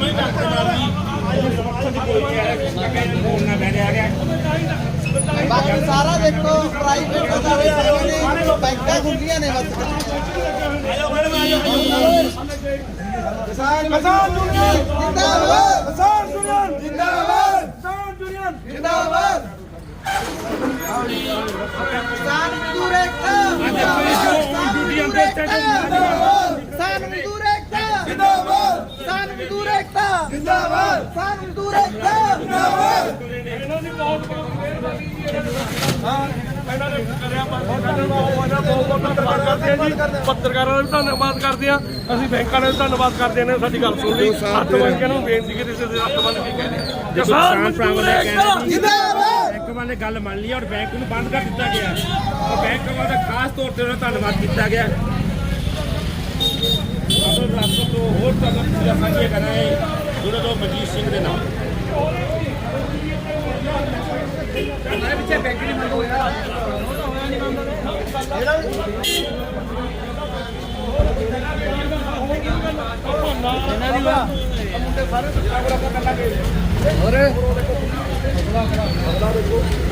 ਮੈਂ ਡਾਕਟਰ ਨਾਲ ਗਿਆ। ਬਾਕੀ ਸਾਰਾ ਦੇਖੋ ਪ੍ਰਾਈਵੇਟ ਅਦਾਰੇ ਸਾਰੇ ਨੇ ਬੈਂਕਾਂ ਖੁੱਲੀਆਂ ਨੇ ਬਸ। ਕਿਸਾਨ ਕਿਸਾਨ ਦੁਨੀਆ ਜਿੰਦਾਬਾਦ। ਕਿਸਾਨ ਦੁਨੀਆ ਜਿੰਦਾਬਾਦ। ਕਿਸਾਨ ਦੁਨੀਆ ਜਿੰਦਾਬਾਦ। ਕਿਸਾਨ ਮਜ਼ਦੂਰ ਏਕਤਾ ਕਿਸਾਨ ਮਜ਼ਦੂਰ ਏਕਤਾ। ਜਿੰਦਾਬਾਦ। ਜਿੰਦਾਬਾਦ। ਕਿਸਾਨ ਮਜ਼ਦੂਰ ਏਕਤਾ ਜਿੰਦਾਬਾਦ ਇਹਨਾਂ ਦੀ ਬਹੁਤ ਬਹੁਤ ਮਿਹਰਬਾਨੀ ਜੀ ਇਹਨਾਂ ਨੇ ਧੰਨਵਾਦ ਕਰਦੇ ਹਾਂ ਜੀ ਪੱਤਰਕਾਰਾਂ ਦਾ ਵੀ ਧੰਨਵਾਦ ਕਰਦੇ ਹਾਂ। ਅਸੀਂ ਬੈਂਕਾਂ ਦਾ ਵੀ ਧੰਨਵਾਦ ਕਰਦੇ ਹਾਂ। ਸਾਡੀ ਗੱਲ ਸੁਣ ਲਈ। ਹੱਥ ਬੰਨ ਕੇ ਨੂੰ ਬੇਨਤੀ ਕੀਤੀ ਸੀ ਹੱਥ ਬੰਨ ਕੇ ਕਹਿੰਦੇ ਕਿਸਾਨ ਮਜ਼ਦੂਰ ਨੇ ਏਕਤਾ ਜਿੰਦਾਬਾਦ। ਬੈਂਕ ਵਾਲੇ ਗੱਲ ਮੰਨ ਲਈ ਔਰ ਬੈਂਕ ਨੂੰ ਬੰਦ ਕਰ ਦਿੱਤਾ ਗਿਆ। ਔਰ ਬੈਂਕ ਵਾਲਾ ਦਾ ਖਾਸ ਤੌਰ ਤੇ ਉਹਨਾਂ ਦਾ ਧੰਨਵਾਦ ਕੀਤਾ ਗਿਆ ਅਸਲ ਰਾਸਤੇ ਤੋਂ ਹੋਰ ਤੁਹਾਨੂੰ ਪੂਰਾ ਸਾਂਝੇ ਕਰਾਂਗੇ ਜੁੜੇ ਤੋਂ ਮਜੀਦ ਸਿੰਘ ਦੇ ਨਾਲ ਨਹੀਂ ਜੀ ਕਹਿੰਦੇ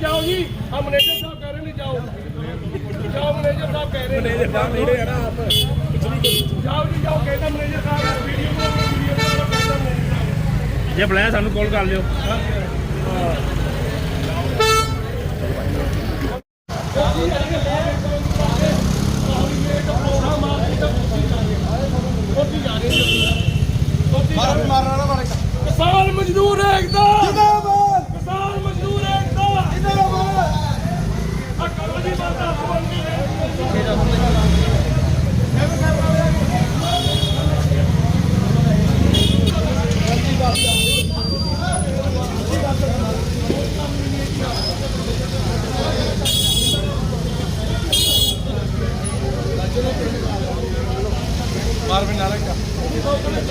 ਜਾਓ ਜੀ। ਆ ਮੈਨੇਜਰ ਸਾਹਿਬ ਕਹਿ ਰਹੇ ਨੇ ਜਾਓ। ਜਾਓ ਮੈਨੇਜਰ ਸਾਹਿਬ ਕਹਿ ਰਹੇ ਨੇ। ਮੈਨੇਜਰ ਸਾਹਿਬ ਨੇੜੇ ਆ ਨਾ ਆਪ ਜਾਓ ਜੀ ਜਾਓ ਕਹਿੰਦਾ ਮੈਨੇਜਰ ਸਾਹਿਬ ਵੀਡੀਓ ਵੀਡੀਓ ਕਹਿੰਦਾ ਮੈਨੇਜਰ ਸਾਹਿਬ ਜੇ ਬੁਲਾਇਆ ਸਾਨੂੰ ਕਾਲ ਕਰ ਲਿਓ। ਮਾਰਨ ਵਾਲਾ ਮਾਰੇ ਕਿਸਾਨ ਮਜ਼ਦੂਰ ਏਕਤਾ ਜਿੰਦਾਬਾਦ ਕਿਸਾਨ ਮਜ਼ਦੂਰ ਏਕਤਾ ਜਿੰਦਾਬਾਦ ਆ ਕਰੋ ਜੀ ਬਾਤਾਂ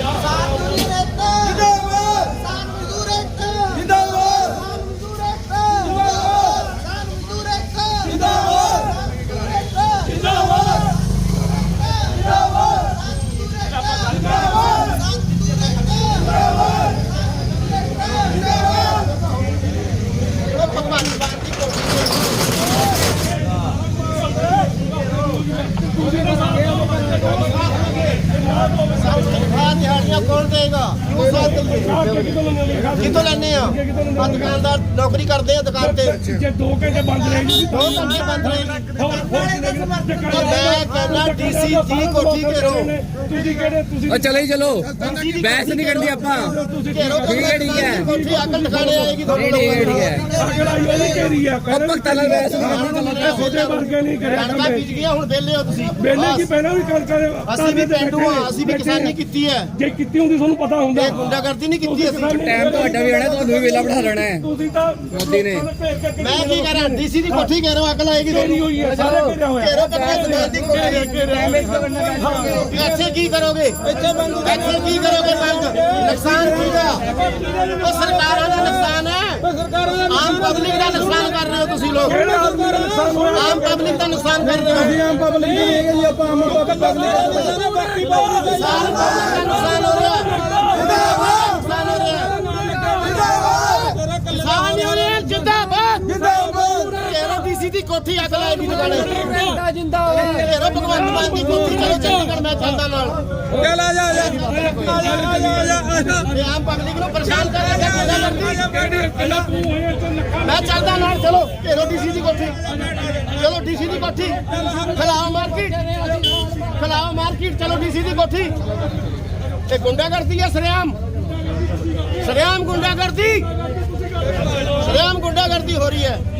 ਕਿਸਾਨ ਮਜ਼ਦੂਰ ਏਕਤਾ ਜਿੰਦਾਬਾਦ ਕਿਸਾਨ ਮਜ਼ਦੂਰ ਏਕਤਾ ਜਿੰਦਾਬਾਦ ਕਿਸਾਨ ਮਜ਼ਦੂਰ ਏਕਤਾ ਜਿੰਦਾਬਾਦ ਕਿਸਾਨ ਮਜ਼ਦੂਰ ਏਕਤਾ ਜਿੰਦਾਬਾਦ ਜਿੰਦਾਬਾਦ ਜਿੰਦਾਬਾਦ ਆ ਦਿਹਾੜੀਆਂ ਕੌਣ ਦੇਗਾ ਕਿਉਂ ਸਾਥ ਦਈਏ ਕਿੱਥੋਂ ਲੈਣੇ ਆ? ਆ ਦੁਕਾਨਦਾਰ ਨੌਕਰੀ ਕਰਦੇ ਆ ਦੁਕਾਨ ਤੇ। ਜੇ 2 ਘੰਟੇ ਬੰਦ ਰਹੇ ਜੀ ਦੋ ਘੰਟੇ ਬੰਦ ਰਹੇ ਹੋਰ ਹੋਰ ਮੈਂ ਕਹਿੰਦਾ ਡੀਸੀ ਦੀ ਕੋਠੀ ਘੇਰੋ। ਤੁਸੀਂ ਕਿਹੜੇ ਤੁਸੀਂ ਉਹ ਚਲੇ ਹੀ ਚਲੋ ਬਹਿਸ ਨਹੀਂ ਕਰਨੀ ਆਪਾਂ। ਘੇਰੋ ਠੀਕ ਹੈ ਠੀਕ ਹੈ? ਕੋਠੀ ਅਕਲ ਦਿਖਾਣੇ ਆਏਗੀ ਤੁਹਾਨੂੰ ਠੀਕ ਹੈ? ਠੀਕ ਹੈ ਅਗਲਾ ਇਹ ਕਰੀ ਆ ਉਹ ਭਗਤਾਂ ਨਾਲ ਬਹਿਸ ਨਹੀਂ। ਸੋਚੇ ਵਰਗੇ ਨਹੀਂ ਕਰਿਆ ਕਣਕਾਂ ਕਰਦੇ। ਬੀਜ ਗਈਆਂ ਹੁਣ ਵਿਹਲੇ ਹੋ ਤੁਸੀਂ। ਵੇਲੇ ਕੀ ਪਹਿਲਾਂ ਵੀ ਕਰ ਕਰ ਅਸੀਂ ਵੀ ਪਿੰਡੂ ਆ ਅਸੀਂ ਵੀ ਕਿਸਾਨੀ ਕੀਤੀ ਹੈ। ਜੇ ਕੀਤੀ ਹੁੰਦੀ ਤੁਹਾਨੂੰ ਪਤਾ ਹੁੰਦਾ। ਇਹ ਗੁੰਡਾਗਰਦੀ ਨਹੀਂ ਕੀਤੀ ਅਸੀਂ। ਟਾਈਮ ਤੁਹਾਡਾ ਵੀ ਆਣਾ ਤੁਹਾਨੂੰ ਵੀ ਵੇਲਾ ਬਣਾ ਲੈਣਾ ਹੈ। ਤੁਸੀਂ ਤਾਂ ਮੋਦੀ ਨੇ। ਮੈਂ ਕੀ ਕਰਾਂ ਡੀਸੀ ਦੀ ਕੋਠੀ ਘੇਰੋ ਅਕਲ ਆਏਗੀ ਤੇਰੀ ਤੁਹਾਨੂੰ। ਹੋਈ ਹੈ? ਸਾਰੇ ਘੇਰਿਆ ਹੋਇਆ ਘੇਰੋ ਕੱਪੜੇ ਦੁਕਾਨ ਦੀ ਕੋਠੀ। ਇੱਥੇ ਕੀ ਕਰੋਗੇ? ਇੱਥੇ ਬੰਦ ਇੱਥੇ ਕੀ ਕਰੋਗੇ ਬੰਦ? ਨੁਕਸਾਨ ਕਿਹਦਾ ਉਹ ਸਰਕਾਰਾਂ ਦਾ ਨੁਕਸਾਨ ਹੈ। ਆਮ ਪਬਲਿਕ ਦਾ ਨੁਕਸਾਨ ਕਰ ਰਹੇ ਹੋ ਤੁਸੀਂ ਲੋਕ। ਆਮ ਪਬਲਿਕ ਦਾ ਨੁਕਸਾਨ ਕਰ ਰਹੇ ਹੋ। ਆਮ ਪਬਲਿਕ ਨਹੀਂ ਹੈਗੇ ਜੀ ਆਪਾਂ ਆਮ ਪਬਲਿਕ ਦਾ ਨੁਕਸਾਨ ਹੋ ਰਿਹਾ ਜਿੰਦਾਬਾਦ ਨੁਕਸਾਨ ਹੋ ਰਿਹਾ ਕਿਸਾਨ ਯੂਨੀਅਨ ਜਿੰਦਾਬਾਦ ਜਿੰਦਾਬਾਦ ਤੇਰਾ ਕੋਠੀ ਅੱਗ ਲਾਏਗੀ ਦੁਕਾਨੇ ਜਿੰਦਾਬਾਦ ਤੇਰਾ ਭਗਵੰਤ ਮਾਨ ਦੀ ਕੋਠੀ ਚਲੋ ਚੰਡੀਗੜ੍ਹ ਮੈਂ ਚੱਲਦਾ ਨਾਲ ਚੱਲ ਆ ਜਾ ਆ ਜਾ ਆ ਜਾ ਆ ਜਾ ਇਹ ਆਮ ਪਬਲਿਕ ਨੂੰ ਪਰੇਸ਼ਾਨ ਕਰ ਰਿਹਾ ਤੂੰ ਤੇ ਮੈਂ ਚੱਲਦਾ ਨਾਲ ਚਲੋ ਘੇਰੋ ਡੀਸੀ ਦੀ ਕੋਠੀ ਚਲੋ ਡੀਸੀ ਦੀ ਕੋਠੀ ਖਲਾਓ ਮਾਰਕੀਟ ਖਲਾਓ ਮਾਰਕੀਟ ਚਲੋ ਡੀਸੀ ਦੀ ਕੋਠੀ ਇਹ ਗੁੰਡਾ ਕਰਦੀ ਹੈ ਸਰਿਆਮ ਸਰਿਆਮ ਗੁੰਡਾ ਕਰਦੀ ਸਰਿਆਮ ਗੁੰਡਾ ਗੁੰਡਾਗਰਦੀ ਹੋ ਰਹੀ ਹੈ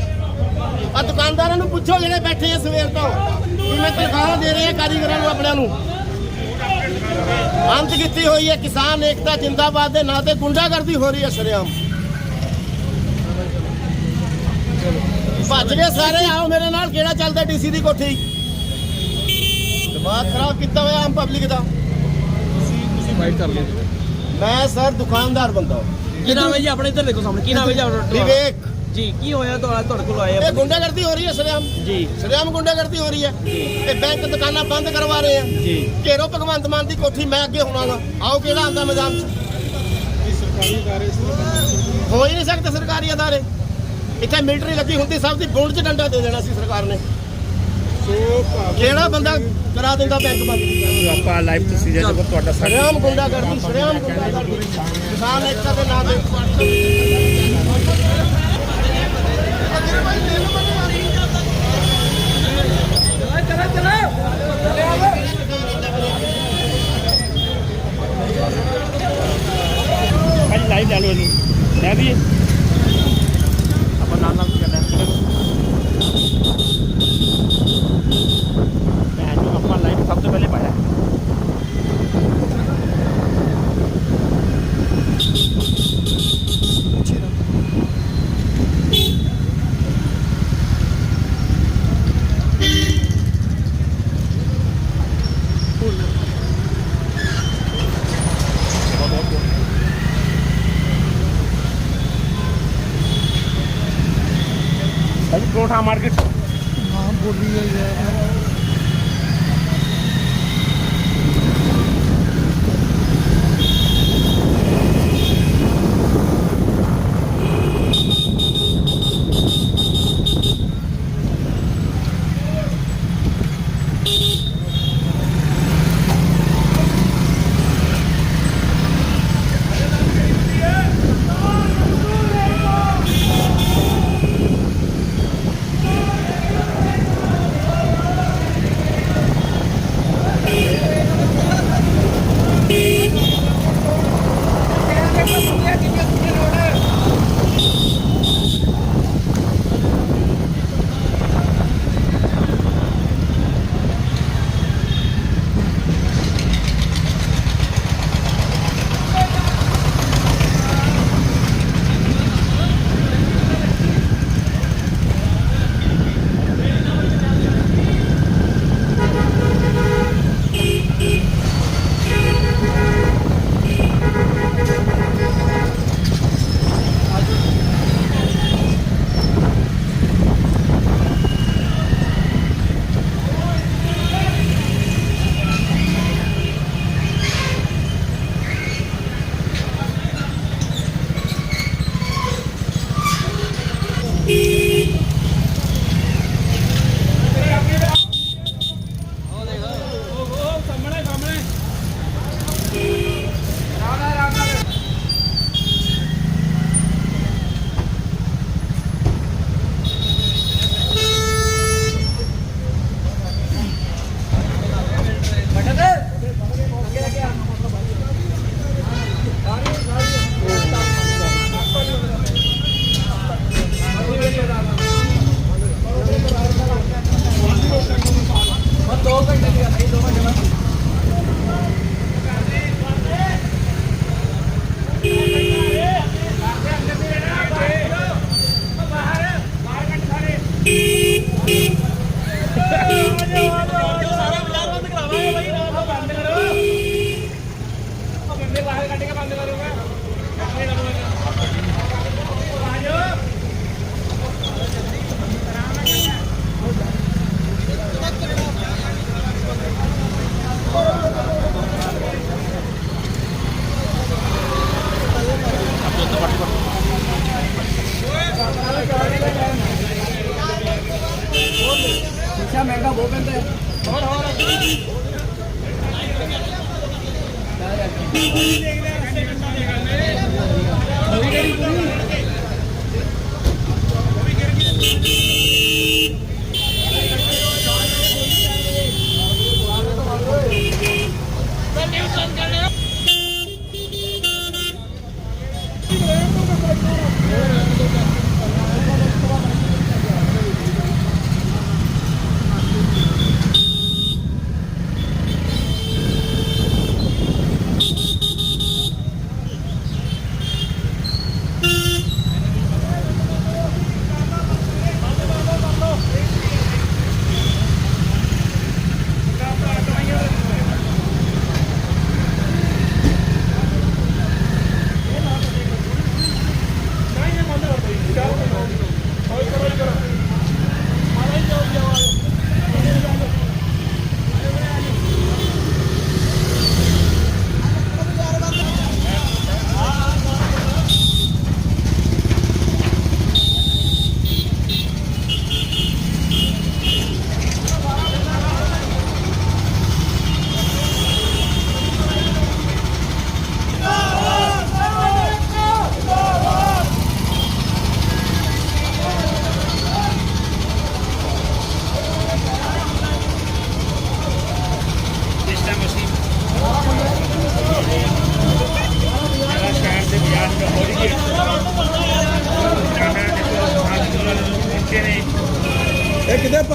ਆ ਦੁਕਾਨਦਾਰਾਂ ਨੂੰ ਪੁੱਛੋ ਜਿਹੜੇ ਬੈਠੇ ਆ ਸਵੇਰ ਤੋਂ ਵੀ ਮੈਂ ਤਨਖਾਹ ਦੇ ਰਹੇ ਆ ਕਾਰੀਗਰਾਂ ਨੂੰ ਆਪਣਿਆਂ ਨੂੰ। ਅੰਤ ਕੀਤੀ ਹੋਈ ਹੈ ਕਿਸਾਨ ਏਕਤਾ ਜਿੰਦਾਬਾਦ ਦੇ ਨਾਂ ਤੇ ਗੁੰਡਾਗਰਦੀ ਹੋ ਰਹੀ ਹੈ ਸ਼ਰੇਆਮ। ਭੱਜ ਗਏ ਸਾਰੇ ਆਓ ਮੇਰੇ ਨਾਲ ਕਿਹੜਾ ਚੱਲਦਾ ਡੀਸੀ ਦੀ ਕੋਠੀ? ਦਿਮਾਗ ਖਰਾਬ ਕੀਤਾ ਹੋਇਆ ਆਮ ਪਬਲਿਕ ਦਾ। ਮੈਂ ਸਰ ਦੁਕਾਨਦਾਰ ਬੰਦਾ। ਕੀ ਨਾਮ ਹੈ ਜੀ? ਆਪਣੇ ਇੱਧਰ ਦੇਖੋ ਸਾਹਮਣੇ। ਕੀ ਨਾਮ ਹੈ ਜੀ? ਆਪਣਾ ਵਿਵੇਕ। ਜੀ ਕੀ ਹੋਇਆ ਤੁਹਾਡਾ? ਤੁਹਾਡੇ ਕੋਲ ਆਏ ਇਹ ਗੁੰਡਾਗਰਦੀ ਹੋ ਰਹੀ ਹੈ ਸ਼ਰੇਆਮ। ਜੀ। ਸ਼ਰੇਆਮ ਗੁੰਡਾਗਰਦੀ ਹੋ ਰਹੀ ਹੈ। ਇਹ ਬੈਂਕ ਦੁਕਾਨਾਂ ਬੰਦ ਕਰਵਾ ਰਹੇ ਆ। ਜੀ। ਘੇਰੋ ਭਗਵੰਤ ਮਾਨ ਦੀ ਕੋਠੀ ਮੈਂ ਅੱਗੇ ਹੋਣਾਗਾ ਆਓ ਕਿਹੜਾ ਆਂਦਾ ਮੈਦਾਨ 'ਚ? ਹੋ ਹੀ ਨਹੀਂ ਸਕਦੇ ਸਰਕਾਰੀ ਅਦਾਰੇ। ਇੱਥੇ ਮਿਲਟਰੀ ਲੱਗੀ ਹੁੰਦੀ ਸਭ ਦੀ ਬੁੰਡ 'ਚ ਡੰਡਾ ਦੇ ਦੇਣਾ ਸੀ ਸਰਕਾਰ ਨੇ। ਕਿਹੜਾ ਬੰਦਾ ਕਰਾ ਦਿੰਦਾ ਬੈਂਕ ਬੰਦ? ਆਪਾਂ ਲਾਈਵ ਤਸਵੀਰਾਂ ਦੇਖੋ ਤੁਹਾਡਾ ਸ਼ਰੇਆਮ ਗੁੰਡਾਗਰਦੀ ਸ਼ਰੇਆਮ ਗੁੰਡਾਗਰਦੀ। ਕਿਸਾਨ ਏਕਤਾ ਦੇ ਨਾਂ ਤੇ। ਲਾਈਵ ਲੈ ਲਓ ਇਹਨੂੰ। ਲੈ ਵੀ ਆਪਾਂ ਨਾਲ ਨਾਲ ਚੱਲਣਾ ਭੈਣ ਨੂੰ ਆਪਾਂ ਲਾਈਵ ਸਭ ਤੋਂ ਪਹਿਲੇ ਪਾਇਆ ਭਾਈ ਪਰੋਠਾ ਮਾਰਕੀਟ ਕਿਤੇ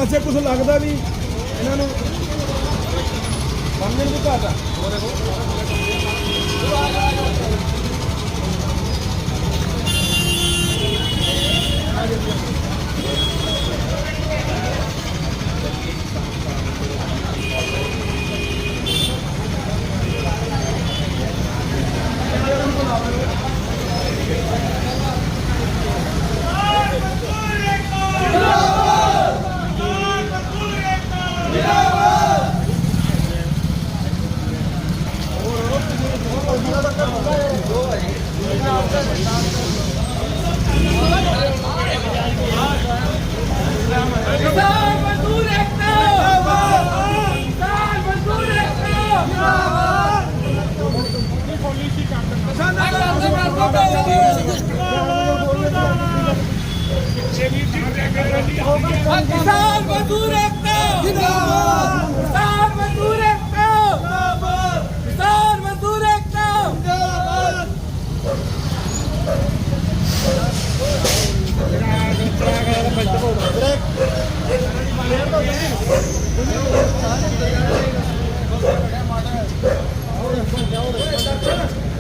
ਪਾਸੇ ਕੁਝ ਲੱਗਦਾ ਵੀ ਇਹਨਾਂ ਨੂੰ ਬੰਨਣ ਦੀ ਘਾਟ ਆ। ਕਿਸਾਨ ਮਜ਼ਦੂਰ ਏਕਤਾ ਜਿੰਦਾਬਾਦ ਕਿਸਾਨ ਮਜ਼ਦੂਰ ਏਕਤਾ ਜਿੰਦਾਬਾਦ ਕਿਸਾਨਾਂ ਦਾ ਕਿਸਾਨ ਮਜ਼ਦੂਰ ਏਕਤਾ ਜਿੰਦਾਬਾਦ ਕਿਸਾਨ ਮਜ਼ਦੂਰ ਏਕਤਾ ਜਿੰਦਾਬਾਦ ਕਿਸਾਨ ਮਜ਼ਦੂਰ ਏਕਤਾ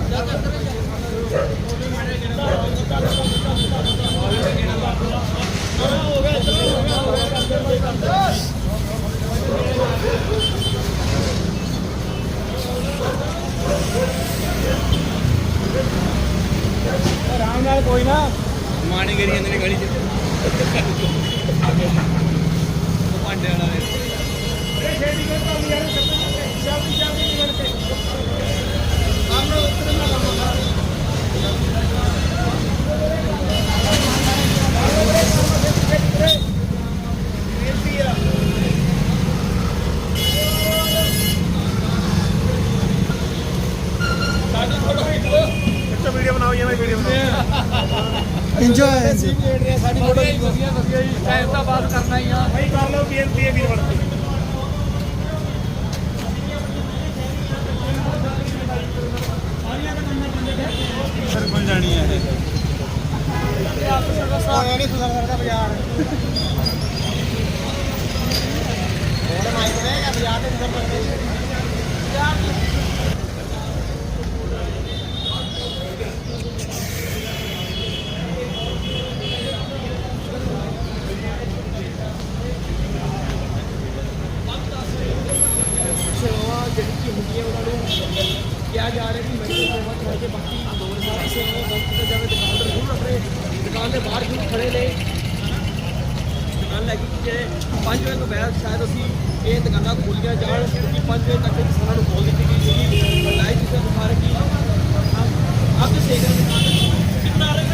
ਜਿੰਦਾਬਾਦ ਮਾਣੀ ਕਰੀ ਜਾਂਦੇ ਨੇ ਗਲੀ 'ਚ ਭਾਂਡੇ ਵਾਲਾ ਵੇ ਭਾਈ ਕਰ ਲਓ ਬੇਨਤੀ ਹੈ ਵੀਰ ਬਣ ਕੇ ਸੇਵਾਵਾਂ ਜਿਹੜੀ ਕਿ ਹੁੰਦੀਆਂ ਉਹਨਾਂ ਨੂੰ ਕਿਹਾ ਜਾ ਰਿਹਾ ਕਿ ਮੈਡੀਕਲ ਸੇਵਾ ਛੱਡ ਬਾਕੀ ਅੰਦੋਲਨ ਸਾਰੀ ਸੇਵਾਵਾਂ ਬੰਦ ਜਾਵੇ ਦੁਕਾਨ ਦੇ ਬਾਹਰ ਹੀ ਖੜੇ ਨੇ। ਦੁਕਾਨ ਲੱਗੀ ਕਿ 5 ਵਜੇ ਤੋਂ ਬਾਅਦ ਸ਼ਾਇਦ ਅਸੀਂ ਇਹ ਦੁਕਾਨਾਂ ਖੋਲੀਆਂ ਜਾਣ, ਕਿਉਂਕਿ 5 ਵਜੇ ਤੱਕ ਕਿਸਾਨਾਂ ਨੂੰ ਖੋਲ ਦਿੱਤੀ ਗਈ ਸੀਗੀ। ਲਾਈਟ ਕਿਸੇ ਦੁਕਾਨ ਕੀ ਆਪ ਤੇ ਸਹੀ ਗੱਲ ਕਿੰਨਾ ਆ ਰਿਹਾ